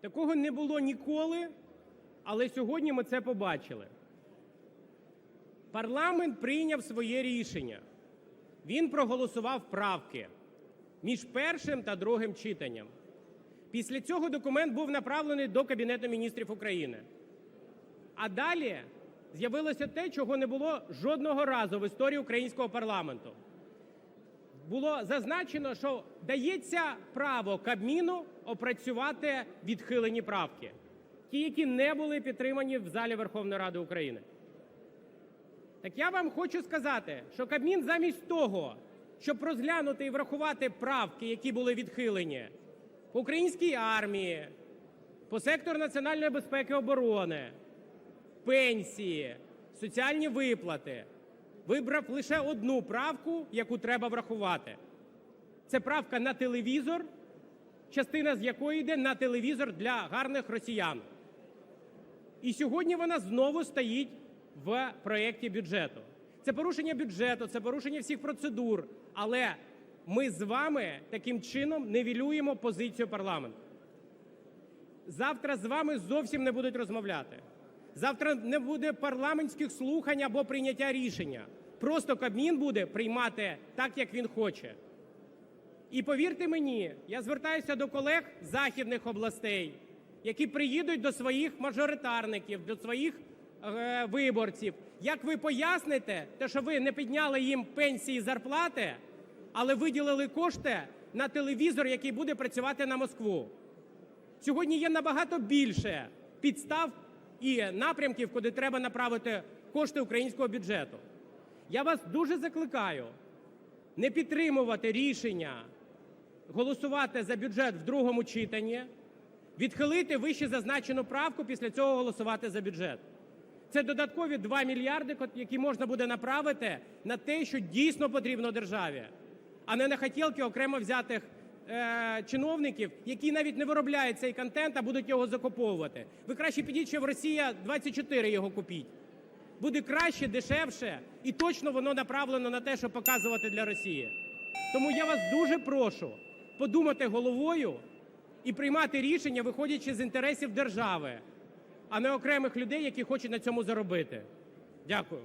Такого не було ніколи, але сьогодні ми це побачили. Парламент прийняв своє рішення. Він проголосував правки між першим та другим читанням. Після цього документ був направлений до Кабінету міністрів України. А далі з'явилося те, чого не було жодного разу в історії українського парламенту. Було зазначено, що дається право Кабміну опрацювати відхилені правки, ті, які не були підтримані в залі Верховної Ради України. Так я вам хочу сказати, що Кабмін замість того, щоб розглянути і врахувати правки, які були відхилені по українській армії, по сектору національної безпеки і оборони, пенсії, соціальні виплати, вибрав лише одну правку, яку треба врахувати. Це правка на телевізор, частина з якої йде на телевізор для гарних росіян. І сьогодні вона знову стоїть в проєкті бюджету. Це порушення бюджету, це порушення всіх процедур. Але ми з вами таким чином нівелюємо позицію парламенту. Завтра з вами зовсім не будуть розмовляти. Завтра не буде парламентських слухань або прийняття рішення. Просто Кабмін буде приймати так, як він хоче. І повірте мені, я звертаюся до колег західних областей, які приїдуть до своїх мажоритарників, до своїх е, виборців. Як ви поясните, те, що ви не підняли їм пенсії і зарплати, але виділили кошти на телевізор, який буде працювати на Москву? Сьогодні є набагато більше підстав і напрямків, куди треба направити кошти українського бюджету. Я вас дуже закликаю не підтримувати рішення голосувати за бюджет в другому читанні, відхилити вище зазначену правку, після цього голосувати за бюджет. Це додаткові 2 мільярди, які можна буде направити на те, що дійсно потрібно державі, а не на хотілки окремо взятих е, чиновників, які навіть не виробляють цей контент, а будуть його закуповувати. Ви краще підіть ще в Росія 24 його купіть. Буде краще, дешевше і точно воно направлено на те, що показувати для Росії. Тому я вас дуже прошу подумати головою і приймати рішення, виходячи з інтересів держави, а не окремих людей, які хочуть на цьому заробити. Дякую.